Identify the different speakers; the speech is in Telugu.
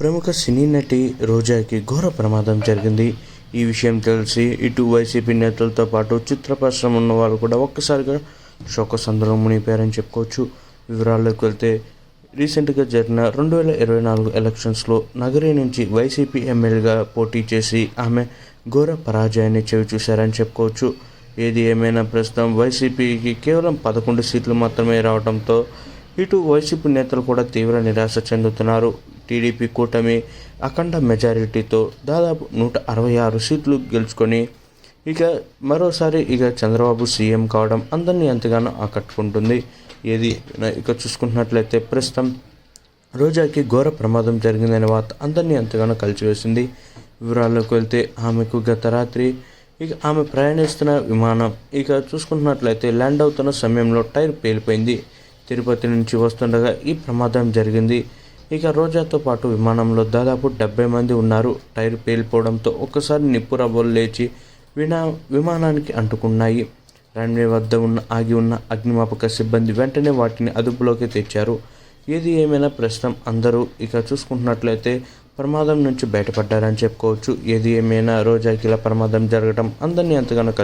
Speaker 1: ప్రముఖ సినీ నటి రోజాకి ఘోర ప్రమాదం జరిగింది. ఈ విషయం తెలిసి ఇటు వైసీపీ నేతలతో పాటు చిత్ర పరిశ్రమ ఉన్న వాళ్ళు కూడా ఒక్కసారిగా శోకసంద్రం మునిగిపోయారని చెప్పుకోవచ్చు. వివరాల్లోకి వెళ్తే రీసెంట్గా జరిగిన రెండు వేల ఇరవై నాలుగు ఎలక్షన్స్లో నగరి నుంచి వైసీపీ ఎమ్మెల్యేగా పోటీ చేసి ఆమె ఘోర పరాజయాన్ని చవిచూశారని చెప్పుకోవచ్చు. ఏది ఏమైనా ప్రస్తుతం వైసీపీకి కేవలం పదకొండు సీట్లు మాత్రమే రావడంతో ఇటు వైసీపీ నేతలు కూడా తీవ్ర నిరాశ చెందుతున్నారు. టీడీపీ కూటమి అఖండ మెజారిటీతో దాదాపు నూట అరవై ఆరు సీట్లు గెలుచుకొని ఇక మరోసారి ఇక చంద్రబాబు సీఎం కావడం అందరినీ ఎంతగానో ఆకట్టుకుంటుంది. ఏది ఇక చూసుకుంటున్నట్లయితే ప్రస్తుతం రోజాకి ఘోర ప్రమాదం జరిగిందనే వార్త అందరినీ ఎంతగానో కలిచివేసింది వివరాల్లోకి వెళ్తే ఆమెకు గత రాత్రి ఇక ఆమె ప్రయాణిస్తున్న విమానం ఇక చూసుకుంటున్నట్లయితే ల్యాండ్ అవుతున్న సమయంలో టైర్ పేలిపోయింది. తిరుపతి నుంచి వస్తుండగా ఈ ప్రమాదం జరిగింది. ఇక రోజాతో పాటు విమానంలో దాదాపు డెబ్బై మంది ఉన్నారు. టైర్ పేలిపోవడంతో ఒక్కసారి నిప్పు రవ్వలు లేచి వినా విమానానికి అంటుకున్నాయి. రన్వే వద్ద ఉన్న ఆగి ఉన్న అగ్నిమాపక సిబ్బంది వెంటనే వాటిని అదుపులోకి తెచ్చారు. ఏది ఏమైనా ప్రస్తుతం అందరూ ఇక చూసుకుంటున్నట్లయితే ప్రమాదం నుంచి బయటపడ్డారని చెప్పుకోవచ్చు. ఏది ఏమైనా రోజాకి ఇలా ప్రమాదం జరగడం అందరినీ ఎంతగానో